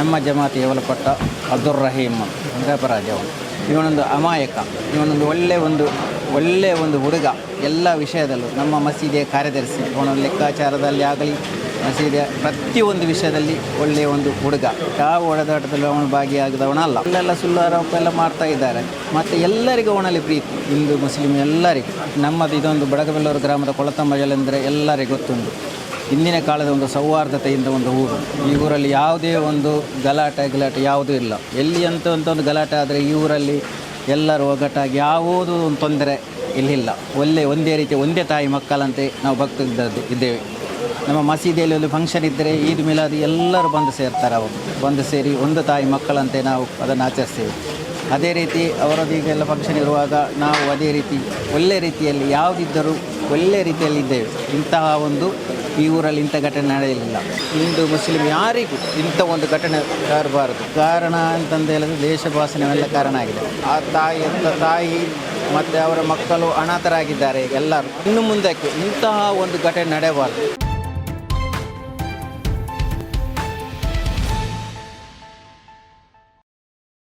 ನಮ್ಮ ಜಮಾತಿ ಒಳಪಟ್ಟ ಅಬ್ದುರ್ ರಹೀಮ್ ಗಂಗಾಪರಾಜ ಅವನು ಇವನೊಂದು ಅಮಾಯಕ, ಇವನೊಂದು ಒಳ್ಳೆ ಒಂದು ಒಳ್ಳೆಯ ಒಂದು ಹುಡುಗ. ಎಲ್ಲ ವಿಷಯದಲ್ಲೂ ನಮ್ಮ ಮಸೀದಿಯ ಕಾರ್ಯದರ್ಶಿ, ಅವನ ಲೆಕ್ಕಾಚಾರದಲ್ಲಿ ಆಗಲಿ, ಮಸೀದಿಯ ಪ್ರತಿಯೊಂದು ವಿಷಯದಲ್ಲಿ ಒಳ್ಳೆಯ ಒಂದು ಹುಡುಗ. ಯಾವ ಒಡೆದಾಟದಲ್ಲಿ ಅವನು ಭಾಗಿಯಾಗದವನಲ್ಲ. ಅಲ್ಲೆಲ್ಲ ಸುಳ್ಳು ಆರೋಪ ಎಲ್ಲ ಮಾಡ್ತಾ ಇದ್ದಾರೆ. ಮತ್ತು ಎಲ್ಲರಿಗೂ ಅವನಲ್ಲಿ ಪ್ರೀತಿ. ಹಿಂದೂ ಮುಸ್ಲಿಂ ಎಲ್ಲರಿಗೂ. ನಮ್ಮದು ಇದೊಂದು ಬಡಗಬೆಲ್ಲೂರು ಗ್ರಾಮದ ಕೊಳತಂಬಜಲ್ ಎಂದರೆ ಎಲ್ಲರಿಗೂ ಗೊತ್ತುಂಟು. ಹಿಂದಿನ ಕಾಲದ ಒಂದು ಸೌಹಾರ್ದತೆಯಿಂದ ಒಂದು ಊರು. ಈ ಊರಲ್ಲಿ ಯಾವುದೇ ಒಂದು ಗಲಾಟೆ ಗಲಾಟೆ ಯಾವುದೂ ಇಲ್ಲ. ಎಲ್ಲಿ ಅಂತ ಅಂತ ಒಂದು ಗಲಾಟೆ ಆದರೆ ಈ ಊರಲ್ಲಿ ಎಲ್ಲರೂ ಒಗ್ಗಟ್ಟಾಗಿ ಯಾವುದೂ ಒಂದು ತೊಂದರೆ ಇಲ್ಲಿಲ್ಲ. ಒಳ್ಳೆ, ಒಂದೇ ರೀತಿ ಒಂದೇ ತಾಯಿ ಮಕ್ಕಳಂತೆ ನಾವು ಭಕ್ತರಿದ್ದದ್ದು ಇದ್ದೇವೆ. ನಮ್ಮ ಮಸೀದಿಯಲ್ಲಿ ಒಂದು ಫಂಕ್ಷನ್ ಇದ್ದರೆ ಈದ್ ಮಿಲಾದಿ ಎಲ್ಲರೂ ಬಂದು ಸೇರ್ತಾರೆ ಅವರು. ಬಂದು ಸೇರಿ ಒಂದು ತಾಯಿ ಮಕ್ಕಳಂತೆ ನಾವು ಅದನ್ನು ಆಚರಿಸ್ತೇವೆ. ಅದೇ ರೀತಿ ಅವರದ್ದು ಈಗೆಲ್ಲ ಫಂಕ್ಷನ್ ಇರುವಾಗ ನಾವು ಅದೇ ರೀತಿ, ಒಳ್ಳೆ ರೀತಿಯಲ್ಲಿ ಯಾವುದಿದ್ದರೂ ಒಳ್ಳೆ ರೀತಿಯಲ್ಲಿ ಇದ್ದೇವೆ. ಇಂತಹ ಒಂದು ಈ ಊರಲ್ಲಿ ಇಂಥ ಘಟನೆ ನಡೆಯಲಿಲ್ಲ. ಹಿಂದೂ, ಮುಸ್ಲಿಂ ಯಾರಿಗೂ ಇಂಥ ಒಂದು ಘಟನೆ ತರಬಾರದು. ಕಾರಣ ಅಂತಂದು ಹೇಳಿದ್ರೆ ದೇಶ ಕಾರಣ ಆಗಿದೆ. ಆ ತಾಯಿ ಅಂತ ತಾಯಿ, ಮತ್ತು ಅವರ ಮಕ್ಕಳು ಅನಾಥರಾಗಿದ್ದಾರೆ, ಎಲ್ಲರೂ. ಇನ್ನು ಮುಂದಕ್ಕೆ ಇಂತಹ ಒಂದು ಘಟನೆ ನಡೆಯಬಾರದು.